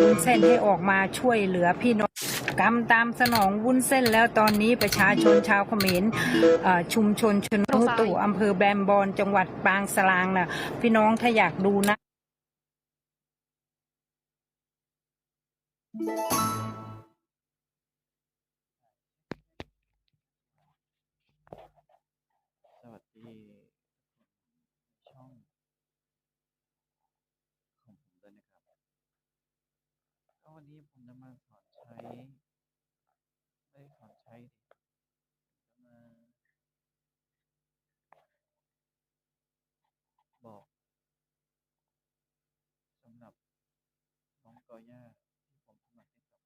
วุ้นเส้นให้ออกมาช่วยเหลือพี่น้องกรรมตามสนองวุ้นเส้นแล้วตอนนี้ประชาชนชาวเขมรชุมชนชนนุตุอำเภอแบมบอนจังหวัดปางสลางนะพี่น้องถ้าอยากดูนะสวัสดีช่องของผมด้วยนะครับก็ วันนี้ผมจะมาสอนใช้ ไม่ได้สอนใช้ดิจะมา บอกสำหรับน้องกอย่าที่ผมถนัดให้กับ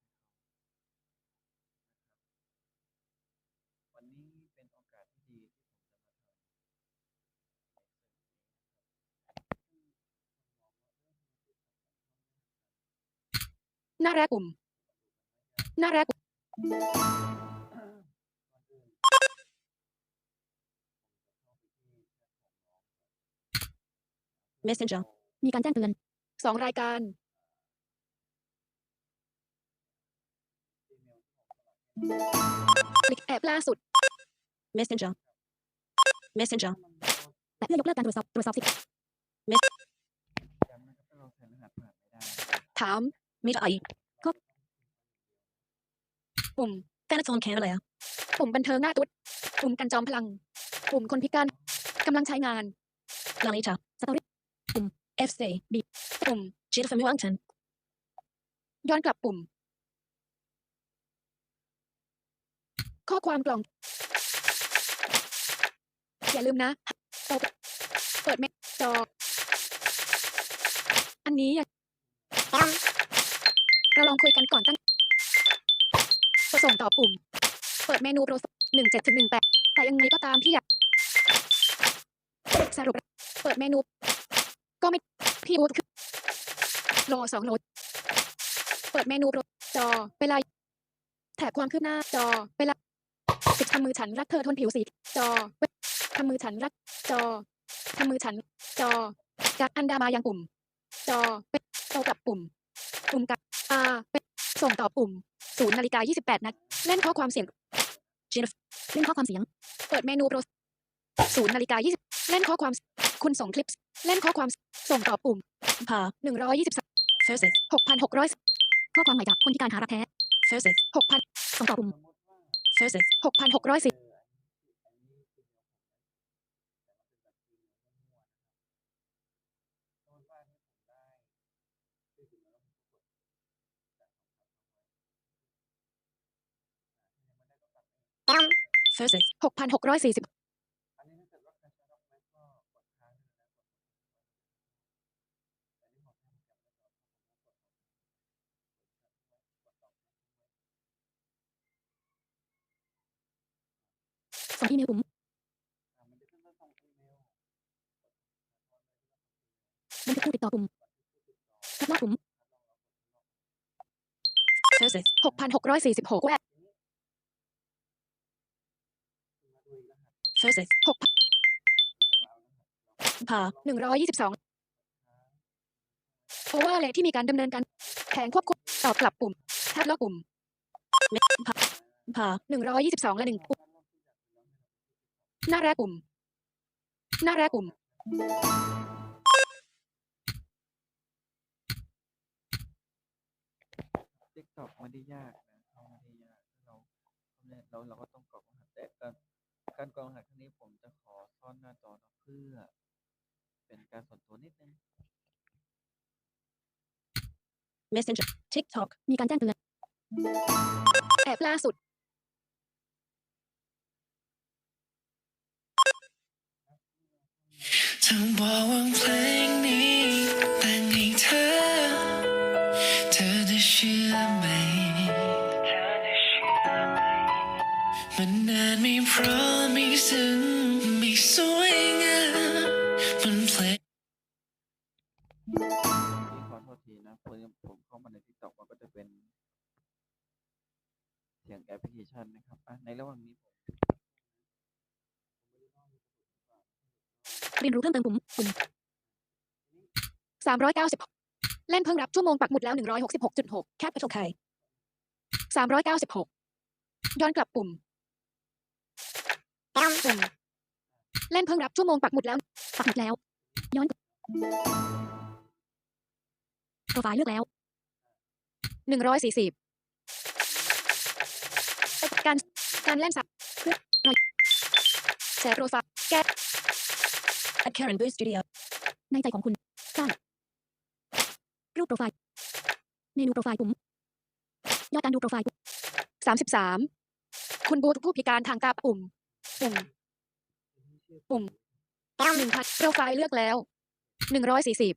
วันนี้เป็นโอกาสที่ดีที่ผมจะมาทำ ห น้าแรกปุ่มหน้าแรกปุ่ม Messenger มีการแจ้งเตือนสองรายการ คลิกแอปล่าสุด Messenger Messenger และเพื่อยกเลิกการตรวจสอบตรวจสอบสิทธิ์ย้ำนะครับถ้าเม่ได้ถามไม่ได้ก็ปุ่มการโซนแคร์อะไรอะปุ่มบันเทิงหน้าตุ๊ดปุ่มกันจอมพลังปุ่มคนพิการกำลังใช้งานลาลิชาสตอรี่ปุ่ม F C B ปุ่ม G F M U Anton ย้อนกลับปุ่ม ข้อความกล่อง อย่าลืมนะ เปิดเปิดเมนจอ อันนี้อย่า เราลองคุยกันก่อนตั้งส่งต่อปุ่ม เปิดเมนูโปรหนึ่งเจ็ดถึงหนึ่งแปดแต่ยังไงก็ตามที่อยากสรุป เปิดเมนู ก็ไม่พี่บูธคือโหลสองโหลเปิดเมนูโปรจอเวลาแถบความคืบหน้าจอเวลาสิบทำมือฉันรักเธอทนผิวสีจอทำมือฉันรัก จอทำมือฉัน จอจากอันดามายังปุ่ม จอเป็นโตกับปุ่ม ปุ่มกับ อาเป็นส่งต่อปุ่มศูนย์นาฬิกายี่สิบแปดนาทีเล่นข้อความเสียง Jennifer เล่นข้อความเสียง เปิดเมนูโปรศูนย์นาฬิกายี่สิบเล่นข้อความ คุณส่งคลิป เล่นข้อความส่งต่อปุ่มพาหนึ่งร้อยยี่สิบสาม first หกพันหกร้อยข้อความใหม่จากคนพิการหารักแท้ first หกพันส่งต่อปุ่ม first หกพันหกร้อยสิบ first หกพันหกร้อยสี่สิบ อันนี้ถ้าเกิดว่าใครใช้ล็อกแม็กก็กดค้างได้เลยนะกดแต่นี่ผมทำจำไม่ ได้ผมก็กดกดกดต่อส่งอีเมลปุ่มอ่มันจะขึ้นว่าส่งอีเมลบันทึกผู้ติดต่อปุ่มคัดลอกปุ่ม first หกพันหกร้อยสี่สิบหกแว มาดูอีก รหัส first หกพันจะมาหนึ่งร้อยยี่สิบสองเพราะว่าเลที่มีการดำเนินการแผงควบคุมตอบกลับปุ่มคัดลอกปุ่มพาพาหนึ่งร้อยยี่สิบสองและหนึ่งปุ่มหน้าแรกปุ่ม หน้าแรกปุ่มติ๊กตอกไม่ได้ยากนะไม่ได้ยากถ้าเราเนี่ยเราเราก็ต้องกรอกรหัสแต่การ การกรอกรหัสครั้งนี้ผมจะขอซ่อนหน้าจอนะเพื่อ เป็นการส่วนตัวนิดนึง Messenger TikTok มีการแจ้งเตือนแอปล่าสุดเธอบอกว่าเพลง สียงแอปพลิเคชันนะครับในระหว่างนี้ผมเรียนรู้เพิ่มเติมปุ่มปุ่มสามร้อยเก้าสิบเล่นเพิ่งรับชั่วโมงปักหมุดแล้ว166.6แคปไปโอยเค396ย้อนกลับปุ่มปุ่มเล่นเพิ่งรับชั่วโมงปักหมุดแล้ว ปักหมุดแล้ว ย้อนโปรไฟล์เลือกแล้ว140 การการเล่นสับเพื่อแชร์โปรไฟล์แก้ at Karen Boost Studio ในใจของคุณสร้างรูปโปรไฟล์เมนูโปรไฟล์ปุ่มยอดการดูโปรไฟล์ปุ่มสามสิบสามคุณบูธผู้พิการทางตาปุ่ม ปุ่ม ปุ่มหนึ่งพันโปรไฟล์เลือกแล้วหนึ่งร้อยสี่สิบ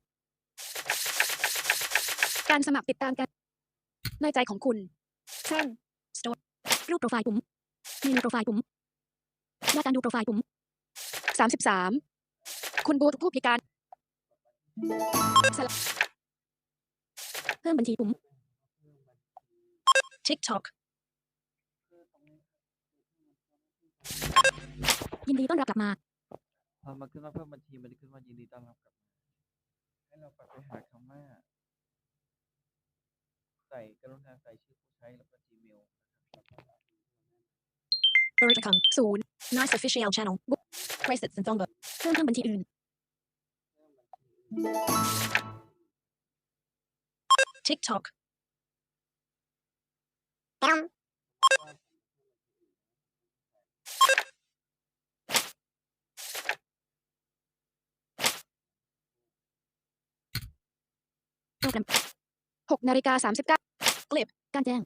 การสมัครติดตามกันในใจของคุณสร้าง รูปโปรไฟล์ปุ่มเมนูโปรไฟล์ปุ่มยอดการดูโปรไฟล์ปุ่มสามสิบสามคุณบูธผู้พิการสลับเพิ่มบัญชีปุ่ม TikTok ยินดีต้อนรับกลับมา พอมาขึ้นมาเพิ่มบัญชีมันจะขึ้นว่ายินดีต้อนรับกลับมาให้เรากลับไปหาคำว่า ใส่กรุณาใส่ชื่อผู้ใช้แล้วก็ Gmail นะครับ Bird account ศูนย์ Nice official channel Book Presets and Songbook เพิ่มเพิ่มบัญชีอื่น TikTok โปรแกรมหกนาฬิกาสามสิบเก้าคลิปการแจ้ง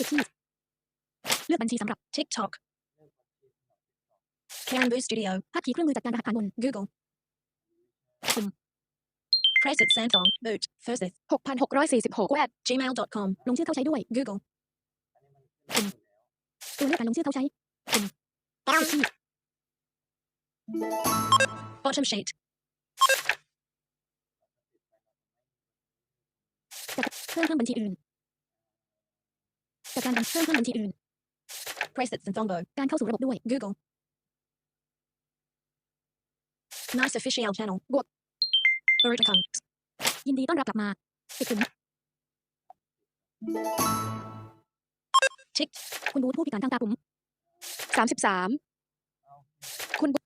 ปิดที่เลือกบัญชีสำหรับ TikTok Karen Boost Studio ภาพขีเครื่องมือจัดการรหัสผ่านบน Google ปุ่ม Press it send on boot first 6,646 at gmail.com ลงชื่อเข้าใช้ด้วย Google ปุ่มตัวเลือกการลงชื่อเข้าใช้ปุ่มปิดที่ Bottom sheet เพิ่มเพิ่มบัญชีอื่น จากการบันเพิ่มเพิ่มบัญชีอื่น Presets and Songbo การเข้าสู่ระบบด้วย Google Nice official channel บวก Bird account ยินดีต้อนรับกลับมาปิดปุ่มชิคคุณบูธผู้พิการทางตาปุ่มสามสิบสามคุณบู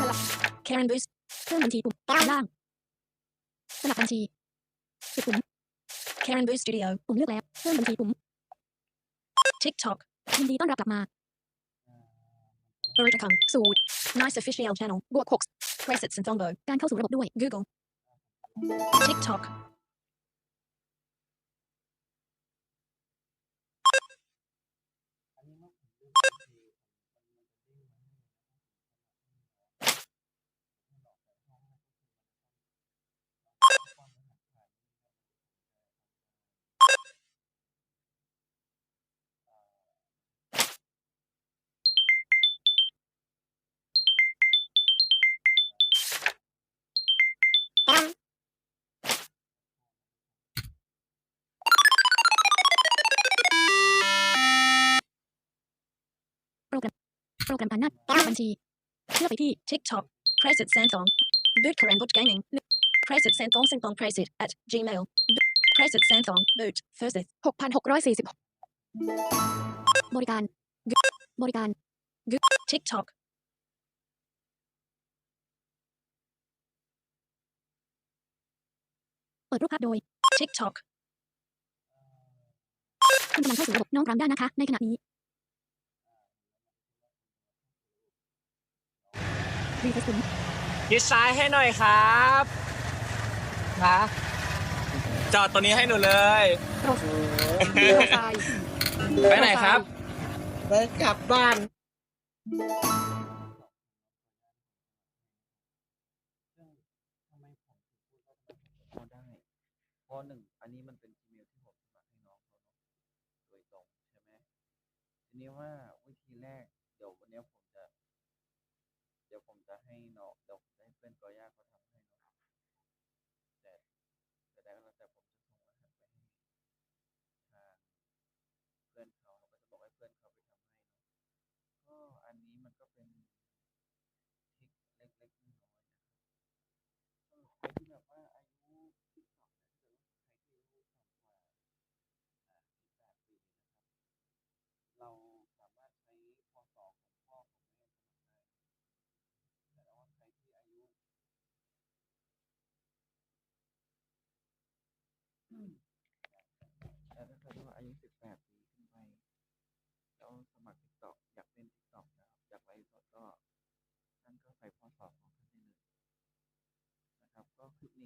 สลับ Karen Boost เพิ่มบัญชีปุ่มล่าง สลับบัญชีปิดปุ่ม Karen Boost Studio ปุ่มเลือกแล้ว เพิ่มบัญชีปุ่ม TikTok ยินดีต้อนรับกลับมา Bird account สูตร Nice official channel บวก6 Presets and Songbo การเข้าสู่ระบบด้วย Google TikTok โรแกรมผ่านหน้าบัญชีเลือกไปที่ TikTok Press it send on Boot Karen Boot Gaming Press it send on send on Press it at Gmail Press it send on Boot First หกพันหกร้อยสี่สิบบริการ บริการ TikTok เปิดรูปภาพโดย TikTok คุณกำลังเข้าสู่ระบบน้องรำได้นะคะ ในขณะนี้ รีเฟซปุ่มยิดซ้ายให้หน่อยครับนะจอดตัวนี้ให้หนูเลยโปรโปรไฟล์ไปไหนครับ ไปกลับบ้านพอได้เพราะหนึ่งอันนี้มันเป็น Gmail ที่ผมสมัครให้น้องเขาเนาะโดยตรงใช่ไหมทีนี้ว่าวิธีแรกเดี๋ยววันเนี้ยผมจะเดี๋ยวผมจะให้น้องเดี๋ยวผมจะให้เพื่อนกอย่าเขาทำให้เนาะแต่แต่ได้ก็แล้วแต่ผมจะส่งรหัสไปให้ทางเพื่อนเขาเราก็จะบอกให้เพื่อนเขาไปทำให้เนาะก็อันนี้มันก็เป็นทริคเล็กๆน้อย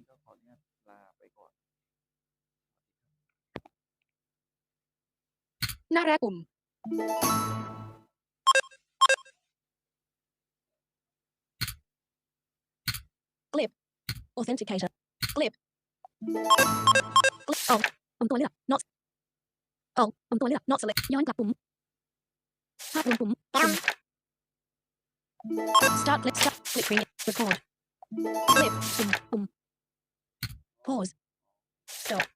ก็ขออนุญาตลาไปก่อน หน้าแรกปุ่ม Clip Authenticator Clip ออกปุ่มตัวเลือก not ออกปุ่มตัวเลือก not select ย้อนกลับปุ่มภาพรวมปุ่ม start clip start clip record record clip ปุ่มปุ่ม pause. Stop